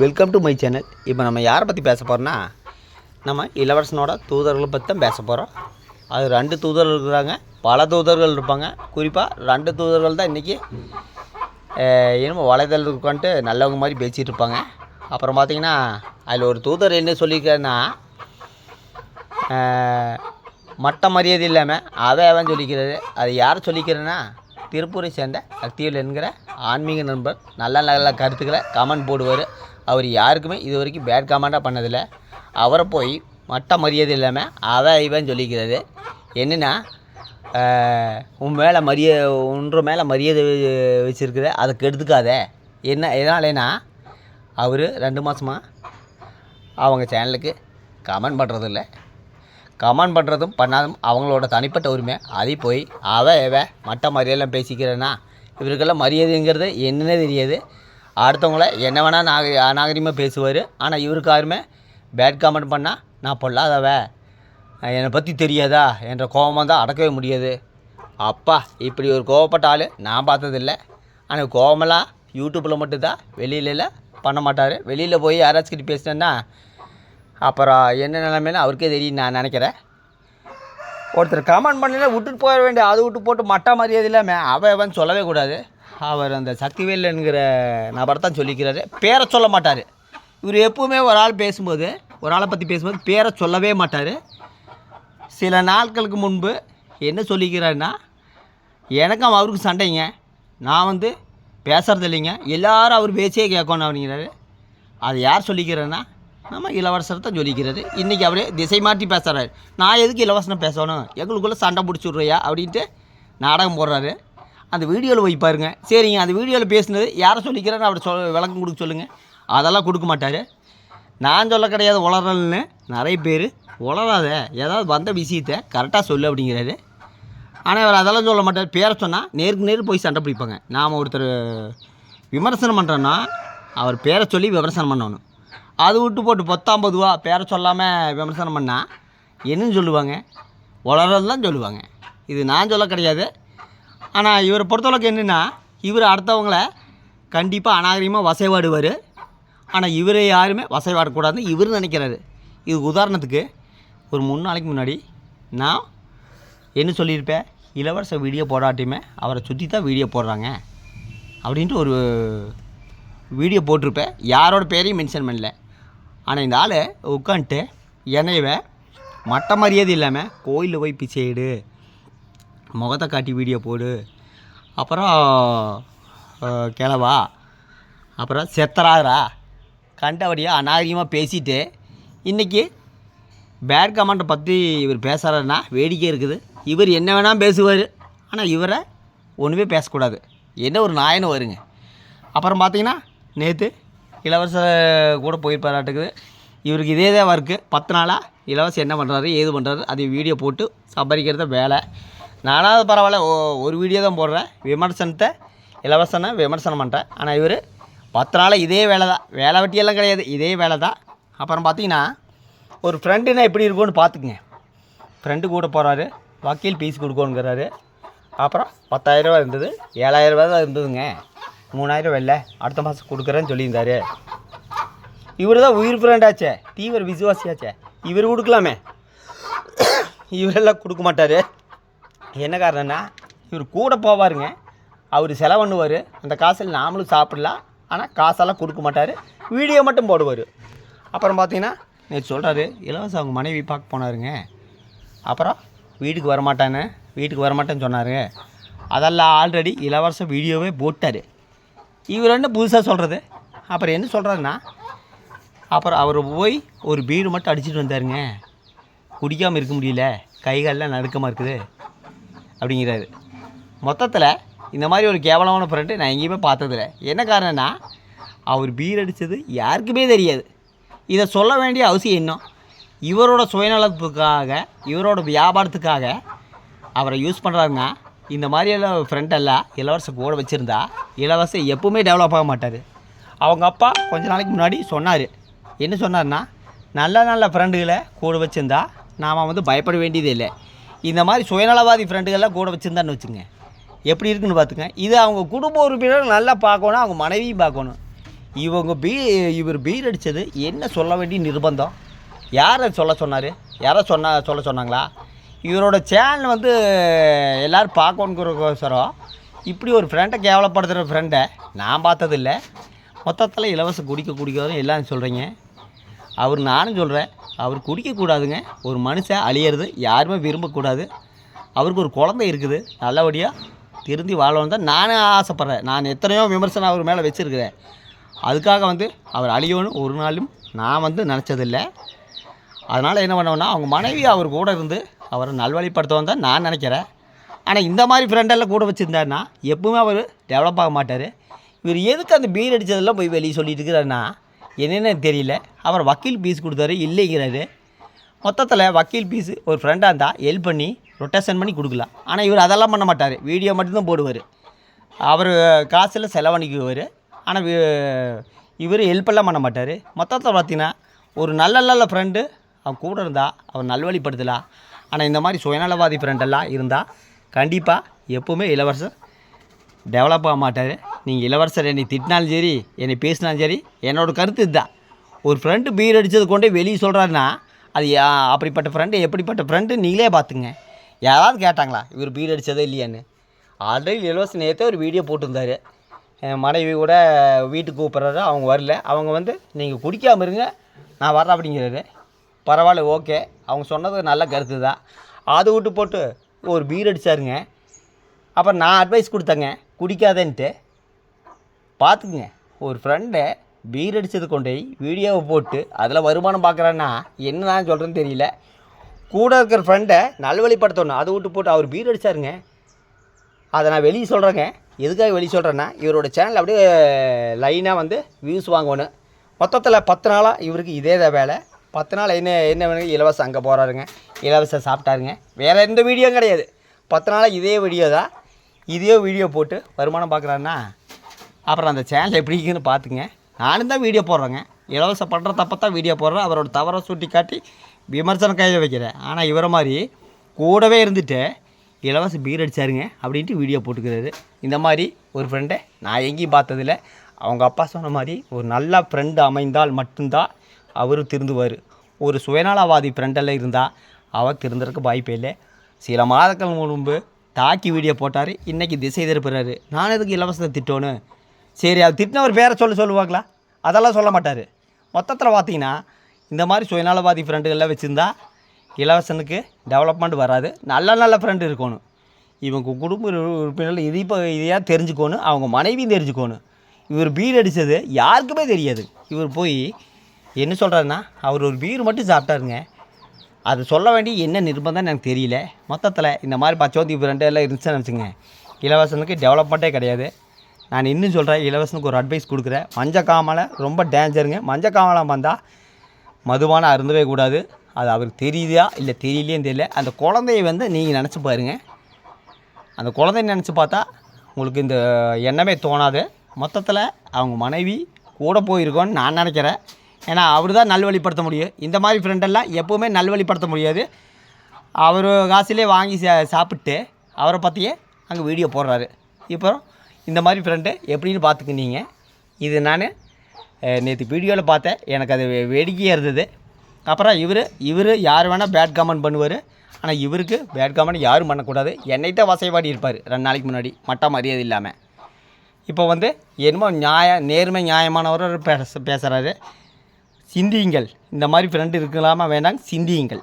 Welcome to my channel இப்போ நம்ம யாரை பற்றி பேச போகிறோன்னா நம்ம இளவரசனோட தூதர்களை பற்றி தான் பேச போகிறோம் அது ரெண்டு தூதர்கள் இருக்கிறாங்க பல தூதர்கள் இருப்பாங்க. குறிப்பாக ரெண்டு தூதர்கள் தான் இன்றைக்கி என்னமோ வலைதளத்துக்கு உட்காந்துட்டு நல்லவங்க மாதிரி பேசிகிட்டு இருப்பாங்க. அப்புறம் பார்த்தீங்கன்னா அதில் ஒரு தூதர் என்ன சொல்லியிருக்காருன்னா மட்ட மரியாதை இல்லாமல் அதை அவன் சொல்லிக்கிறது அது யார் சொல்லிக்கிறேன்னா திருப்பூரை சேர்ந்த அக்தியில் என்கிற ஆன்மீக நண்பர். நல்ல நல்ல கருத்துக்களை கமெண்ட் போடுவார். அவர் யாருக்குமே இது வரைக்கும் பேட் கமெண்ட்டாக பண்ணதில்லை. அவரை போய் மட்ட மரியாதை இல்லாமல் அவன் இவன் சொல்லிக்கிறது. என்னென்னா உன் மேலே மரியாதை ஒன்று மேலே மரியாதை வச்சுருக்குற அதை கெடுத்துக்காத. என்ன எதனாலேனா அவர் ரெண்டு மாதமாக அவங்க சேனலுக்கு கமெண்ட் பண்ணுறதில்ல கமெண்ட் பண்ணுறதும் பண்ணாதும் அவங்களோட தனிப்பட்ட உரிமை. அதை போய் அவ எவ மட்ட மரியாதைலாம் பேசிக்கிறேன்னா இவருக்கெல்லாம் மரியாதைங்கிறது என்னன்னே தெரியாது. அடுத்தவங்கள என்ன வேணால் நாக அநாகரிகமாக பேசுவார். ஆனால் இவருக்கு யாருமே பேட் கமெண்ட் பண்ணால் நான் பொல்லாதவ. என்னை பற்றி தெரியாதா? என்ற கோபமாக தான் அடக்கவே முடியாது. அப்பா இப்படி ஒரு கோவப்பட்ட ஆள் நான் பார்த்ததில்ல. ஆனால் கோவமெல்லாம் யூடியூப்பில் மட்டும்தான் வெளியிலலாம் பண்ண மாட்டார். வெளியில் போய் யாராச்சும் கிட்ட பேசினேன்னா அப்புறம் என்ன நிலைமைன்னு அவருக்கே தெரியும் நான் நினைக்கிறேன். ஒருத்தர் கமெண்ட் பண்ணல விட்டுட்டு போயிட வேண்டிய அது விட்டு போட்டு மட்டா மரியாதை இல்லாமல் அவன் அவன் சொல்லவே கூடாது. அவர் அந்த சக்திவேல் என்கிற நபரை தான் சொல்லிக்கிறாரு. பேரை சொல்ல மாட்டார். இவர் எப்போவுமே ஒரு ஆள் பேசும்போது ஒரு ஆளை பற்றி பேசும்போது பேரை சொல்லவே மாட்டார். சில நாட்களுக்கு முன்பு என்ன சொல்லிக்கிறாருன்னா எனக்கும் அவருக்கு சண்டைங்க. நான் வந்து பேசுகிறது இல்லைங்க. எல்லாரும் அவர் பேச்சே கேட்கணும் அப்படிங்கிறாரு. அது யார் சொல்லிக்கிறேன்னா நம்ம இளவரசர் தான் சொல்லிக்கிறது இன்றைக்கி அவரே திசை மாற்றி பேசுகிறாரு நான் எதுக்கு இளவரசனை பேசணும்? எங்களுக்குள்ளே சண்டை பிடிச்சி விட்றியா அப்படின்ட்டு நாடகம் போடுறாரு. அந்த வீடியோவில் போய் பாருங்கள் சரிங்க அந்த வீடியோவில் பேசுனது யாரை சொல்லிக்கிறேன்னு அவர் சொல் விளக்கம் கொடுக்க சொல்லுங்கள் அதெல்லாம் கொடுக்க மாட்டார். நான் சொல்ல கிடையாது உளறல்னு. நிறைய பேர் உளராத ஏதாவது வந்த விஷயத்தை கரெக்டாக சொல்லு அப்படிங்கிறாரு. ஆனால் அவர் அதெல்லாம் சொல்ல மாட்டார். பேரை சொன்னால் நேருக்கு நேர் போய் சண்டை பிடிப்பாங்க. நாம் ஒருத்தர் விமர்சனம் பண்ணுறோன்னா அவர் பேரை சொல்லி விமர்சனம் பண்ணணும். அது விட்டு போட்டு பத்தாம்பது ரூபா பேரை சொல்லாமல் விமர்சனம் பண்ணால் என்னன்னு சொல்லுவாங்க? உளறல் தான் சொல்லுவாங்க. இது நான் சொல்ல கிடையாது. ஆனால் இவரை பொறுத்தளவுக்கு என்னென்னா இவர் அடுத்தவங்கள கண்டிப்பாக அநாகரிகமாக வசைவாடுவார். ஆனால் இவரை யாருமே வசைவாடக்கூடாதுன்னு இவர் நினைக்கிறாரு. இது உதாரணத்துக்கு ஒரு மூணு நாளைக்கு முன்னாடி நான் என்ன சொல்லியிருப்பேன்? இளவரச வீடியோ போடாட்டியுமே அவரை சுற்றி தான் வீடியோ போடுறாங்க அப்படின்ட்டு ஒரு வீடியோ போட்டிருப்பேன். யாரோட பேரையும் மென்ஷன் பண்ணல. ஆனால் இந்த ஆள் உட்காந்துட்டு என்னையவே மட்ட மரியாதை இல்லாமல் கோயிலில் போய் பிச்சையிடு முகத்தை காட்டி வீடியோ போடு. அப்புறம் கிளவா. அப்புறம் செத்தராகிறா கண்டபடியாக அநாகரிகமாக பேசிட்டு இன்றைக்கி பேட் கமெண்ட்டை பற்றி இவர் பேசுகிறாருன்னா வேடிக்கை இருக்குது. இவர் என்ன வேணால் பேசுவார். ஆனால் இவரை ஒன்றுமே பேசக்கூடாது. என்ன ஒரு நாயன்னு வருங்க. அப்புறம் பார்த்தீங்கன்னா நேற்று இளவரசர் கூட போயிருப்பாராட்டுக்குது. இவருக்கு இதே தான் ஒர்க்கு பத்து நாளாக இலவசம் என்ன பண்ணுறாரு ஏது பண்ணுறாரு அது வீடியோ போட்டு சம்பாதிக்கிறது வேலை. நானாவது பரவாயில்ல ஓ- ஒரு வீடியோ தான் போடுறேன். விமர்சனத்தை இலவசனை விமர்சனம் பண்ணுறேன் ஆனால் இவர் பத்து நாளாக இதே வேலை தான். வேலை வெட்டியெல்லாம் கிடையாது இதே வேலை தான். அப்புறம் பார்த்தீங்கன்னா ஒரு ஃப்ரெண்டுனா எப்படி இருக்கும்னு பார்த்துக்குங்க ஃப்ரெண்டு கூட போகிறாரு வக்கீல் பீஸ் கொடுக்கணுங்கிறாரு. அப்புறம் பத்தாயிரரூபா இருந்தது ஏழாயிரரூபா தான் இருந்ததுங்க. மூணாயிரம் வெளில அடுத்த மாதம் கொடுக்குறேன்னு சொல்லியிருந்தாரு. இவர் தான் உயிர் ஃப்ரெண்டாச்சே தீவிர விசுவாசியாச்சே. இவர் கொடுக்கலாமே. இவரெல்லாம் கொடுக்க மாட்டார். என்ன காரணம்னா இவர் கூட போவாருங்க. அவர் செலவண்ணுவார் அந்த காசில் நாமளும் சாப்பிடலாம். ஆனால் காசெல்லாம் கொடுக்க மாட்டார். வீடியோ மட்டும் போடுவார். அப்புறம் பார்த்தீங்கன்னா நேற்று சொல்கிறாரு இலவசம் அவங்க மனைவி பார்க்க போனாருங்க. அப்புறம் வீட்டுக்கு வரமாட்டான்னு வீட்டுக்கு வரமாட்டேன்னு சொன்னார் அதெல்லாம் ஆல்ரெடி இலவச வீடியோவே போட்டார். இவர் என்ன புதுசாக சொல்கிறது அப்புறம் என்ன சொல்கிறாருன்னா அப்புறம் அவர் போய் ஒரு பீடு மட்டும் அடிச்சிட்டு வந்தாருங்க. குடிக்காமல் இருக்க முடியல. கை நடுக்கமாக இருக்குது. அப்படிங்கிறாரு. மொத்தத்தில் இந்த மாதிரி ஒரு கேவலமான ஃப்ரெண்டு நான் எங்கேயுமே பார்த்ததில்ல. என்ன காரணம்னா அவர் பீர் அடித்தது யாருக்குமே தெரியாது. இதை சொல்ல வேண்டிய அவசியம் என்ன இவரோட சுயநலத்துக்காக இவரோட வியாபாரத்துக்காக அவரை யூஸ் பண்ணுறாருன்னா இந்த மாதிரியெல்லாம் ஃப்ரெண்டெல்லாம் இளவரசர் கூட வச்சுருந்தா இளவரசர் எப்பவுமே டெவலப் ஆக மாட்டார். அவங்க அப்பா கொஞ்ச நாளைக்கு முன்னாடி சொன்னார். என்ன சொன்னார்னா நல்ல நல்ல ஃப்ரெண்டுகளை கூட வச்சுருந்தா நாம் வந்து பயப்பட வேண்டியதே இல்லை. இந்த மாதிரி சுயநலவாதி ஃப்ரெண்டுகள்லாம் கூட வச்சுருந்தான்னு வச்சுங்க. எப்படி இருக்குன்னு பார்த்துங்க. இது அவங்க குடும்ப உறுப்பினர் நல்லா பார்க்கணும் அவங்க மனைவியும் பார்க்கணும். இவங்க பீ இவர் பீர் அடித்தது என்ன சொல்ல வேண்டிய நிர்பந்தம்? யாரை சொல்ல சொன்னார்? யாரை சொன்னா சொல்ல சொன்னாங்களா? இவரோட சேனல் வந்து எல்லோரும் பார்க்கணுங்கிறக்கோசரம் இப்படி ஒரு ஃப்ரெண்டை கேவலப்படுத்துகிற ஃப்ரெண்டை நான் பார்த்ததில்ல. மொத்தத்தில் இலவச குடிக்க குடிக்காதும் எல்லாம் சொல்கிறீங்க அவர் நானும் சொல்கிறேன் அவர் குடிக்கக்கூடாதுங்க ஒரு மனுஷன் அழியிறது யாருமே விரும்பக்கூடாது. அவருக்கு ஒரு குழந்தை இருக்குது நல்லபடியாக திருந்தி வாழணும் தான் நானும் ஆசைப்பட்றேன். நான் எத்தனையோ விமர்சனம் அவர் மேலே வச்சுருக்கிறேன். அதுக்காக வந்து அவர் அழியணும் ஒரு நாளும் நான் வந்து நினச்சதில்லை. அதனால் என்ன பண்ணோன்னா அவங்க மனைவி அவர் கூட இருந்து அவரை நல்வழிப்படுத்தவும் தான் நான் நினைக்கிறேன். ஆனால் இந்த மாதிரி ஃப்ரெண்டெல்லாம் கூட வச்சுருந்தாருன்னா எப்பவுமே அவர் டெவலப் ஆக மாட்டார். இவர் எதுக்கு அந்த பீர் அடித்ததெல்லாம் போய் வெளியே சொல்லிட்டு இருக்கிறாருன்னா என்னென்னு தெரியல. அவர் வக்கீல் பீஸ் கொடுத்தாரு இல்லைங்கிறாரு. மொத்தத்தில் வக்கீல் பீஸு ஒரு ஃப்ரெண்டாக இருந்தால் ஹெல்ப் பண்ணி ரொட்டேஷன் பண்ணி கொடுக்கலாம். ஆனால் இவர் அதெல்லாம் பண்ண மாட்டார். வீடியோ மட்டும்தான் போடுவார். அவர் காசில் செலவழிக்குவார் ஆனால் இவர் ஹெல்ப்பெல்லாம் பண்ண மாட்டார். மொத்தத்தில் பார்த்தீங்கன்னா ஒரு நல்ல நல்ல ஃப்ரெண்டு அவன் கூட இருந்தால் அவன் நல்வழிப்படுத்தலாம் ஆனால் இந்த மாதிரி சுயநலவாதி ஃப்ரெண்டெல்லாம் இருந்தால் கண்டிப்பாக எப்போவுமே இளவரசர் டெவலப் ஆக மாட்டார். நீங்கள் இளவரசர் என்னை திட்டினாலும் சரி என்னை பேசினாலும் சரி என்னோடய கருத்து இதுதான். ஒரு ஃப்ரெண்டு பீர் அடித்தது கொண்டே வெளியே சொல்கிறாருன்னா அது அப்படிப்பட்ட ஃப்ரெண்டு எப்படிப்பட்ட ஃப்ரெண்டு நீங்களே பார்த்துங்க யாராவது கேட்டாங்களா இவர் பீர் அடித்ததே இல்லையான்னு. ஆல்ரெடி இலவச நேரத்தை ஒரு வீடியோ போட்டிருந்தாரு. என் மனைவி கூட வீட்டுக்கு கூப்பிட்றாரு அவங்க வரல. அவங்க வந்து நீங்கள் குடிக்காமல் இருங்க நான் வரேன் அப்படிங்கிறாரு. பரவாயில்ல ஓகே அவங்க சொன்னது நல்ல கருத்து தான் அதை விட்டு போட்டு ஒரு பீர் அடித்தாருங்க அப்புறம் நான் அட்வைஸ் கொடுத்தேங்க. குடிக்காதேன்ட்டு. பார்த்துக்குங்க ஒரு ஃப்ரெண்டை பீர் அடித்தது கொண்டு போய் வீடியோவை போட்டு அதில் வருமானம் பார்க்குறேன்னா என்ன நான் சொல்கிறேன்னு தெரியல. கூட இருக்கிற ஃப்ரெண்டை நல்வழிப்படுத்தணும். அதை விட்டு போட்டு அவர் பீர் அடித்தாருங்க அதை நான் வெளியே சொல்கிறேங்க எதுக்காக வெளியே சொல்கிறேன்னா இவரோட சேனல் அப்படியே லைனாக வந்து வியூஸ் வாங்கணும். மொத்தத்தில் பத்து நாளாக இவருக்கு இதே தான் வேலை. பத்து நாள் என்ன என்ன வேணும் இலவசம் அங்கே போகிறாருங்க இலவசம் சாப்பிட்டாருங்க. வேறு எந்த வீடியோவும் கிடையாது. பத்து நாளாக இதே வீடியோ தான். இதே வீடியோ போட்டு வருமானம் பார்க்குறாருன்னா அப்புறம் அந்த சேனல் எப்படி இருக்குன்னு பார்த்துங்க. நானும் தான் வீடியோ போடுறேங்க. இலவசம் பண்ணுற தப்பை தான் வீடியோ போடுறேன். அவரோட தவறை சுட்டி காட்டி விமர்சனம் கையில் வைக்கிறேன். ஆனால் இவரை மாதிரி கூடவே இருந்துட்டு இலவச பீர் அடிச்சாருங்க அப்படின்ட்டு வீடியோ போட்டுக்கிறாரு. இந்த மாதிரி ஒரு ஃப்ரெண்டை நான் எங்கேயும் பார்த்ததில்ல. அவங்க அப்பா சொன்ன மாதிரி ஒரு நல்ல ஃப்ரெண்டு அமைந்தால் மட்டும்தான் அவர் திருந்துவார். ஒரு சுயநலவாதி ஃப்ரெண்டெல்லாம் இருந்தால் அவர் திருந்துறதுக்கு வாய்ப்பே இல்லை. சில மாதங்கள் முன்பு தாக்கி வீடியோ போட்டார் இன்றைக்கி திசை திருப்புறாரு. நான் எதுக்கு இலவசத்தை திட்டோன்னு சரி அது திட்டினவர் பேரை சொல்ல சொல்லுவாங்களா அதெல்லாம் சொல்ல மாட்டார். மொத்தத்தில் பார்த்தீங்கன்னா இந்த மாதிரி சுயநலவாதி ஃப்ரெண்டுகள்லாம் வச்சுருந்தா இலவசனுக்கு டெவலப்மெண்ட் வராது. நல்ல நல்ல ஃப்ரெண்டு இருக்கணும். இவங்க குடும்ப உறுப்பினர்கள் இது இப்போ இதையாக தெரிஞ்சுக்கணும் அவங்க மனைவியும் தெரிஞ்சுக்கணும் இவர் பீர் அடித்தது யாருக்குமே தெரியாது. இவர் போய் என்ன சொல்கிறாருன்னா அவர் ஒரு பீர் மட்டும் சாப்பிட்டாருங்க. அது சொல்ல வேண்டிய என்ன நிர்பந்தம் எனக்கு தெரியல. மொத்தத்தில் இந்த மாதிரி பச்சோந்தி ஃப்ரெண்டு எல்லாம் இருந்துச்சுன்னு நினச்சிங்க. இலவசனுக்கு டெவலப்மெண்ட்டே கிடையாது. நான் இன்னும் சொல்கிறேன் இலவசனுக்கு ஒரு அட்வைஸ் கொடுக்குறேன். மஞ்சள் காமலை ரொம்ப டேஞ்சருங்க மஞ்சள் காமலை வந்தால் மதுபானம் அருந்தவே கூடாது. அது அவருக்கு தெரியுதா இல்லை தெரியலையேன்னு தெரியல. அந்த குழந்தைய வந்து நீங்கள் நினச்சி பாருங்கள் அந்த குழந்தைய நினச்சி பார்த்தா உங்களுக்கு இந்த எண்ணமே தோணாது. மொத்தத்தில் அவங்க மனைவி கூட போயிருக்கோன்னு நான் நினைக்கிறேன். ஏன்னா அவர் தான் நல்வழிப்படுத்த முடியும். இந்த மாதிரி ஃப்ரெண்டெல்லாம் எப்போவுமே நல்வழிப்படுத்த முடியாது. அவர் காசுலேயே வாங்கி சா சாப்பிட்டு அவரை பற்றியே அங்கே வீடியோ போடுறாரு. இப்போ இந்த மாதிரி ஃப்ரெண்டு எப்படின்னு பார்த்துக்கினீங்க. இது நான் நேற்று வீடியோவில் பார்த்தேன். எனக்கு அது வேடிக்கையாக இருந்தது. அப்புறம் இவர் இவர் யார் வேணால் பேட் கமெண்ட் பண்ணுவார். ஆனால் இவருக்கு பேட் கமெண்ட் யாரும் பண்ணக்கூடாது. என்னைத்தான் வசைபாடி இருப்பார் ரெண்டு நாளைக்கு முன்னாடி. மட்டம் மரியாதை இல்லாமல் இப்போ வந்து என்னமோ நியாய நேர்மை நியாயமானவர் பேச பேசுகிறாரு சிந்தியுங்கள். இந்த மாதிரி ஃப்ரெண்டு இருக்கலாமா வேண்டாம் சிந்தியுங்கள்.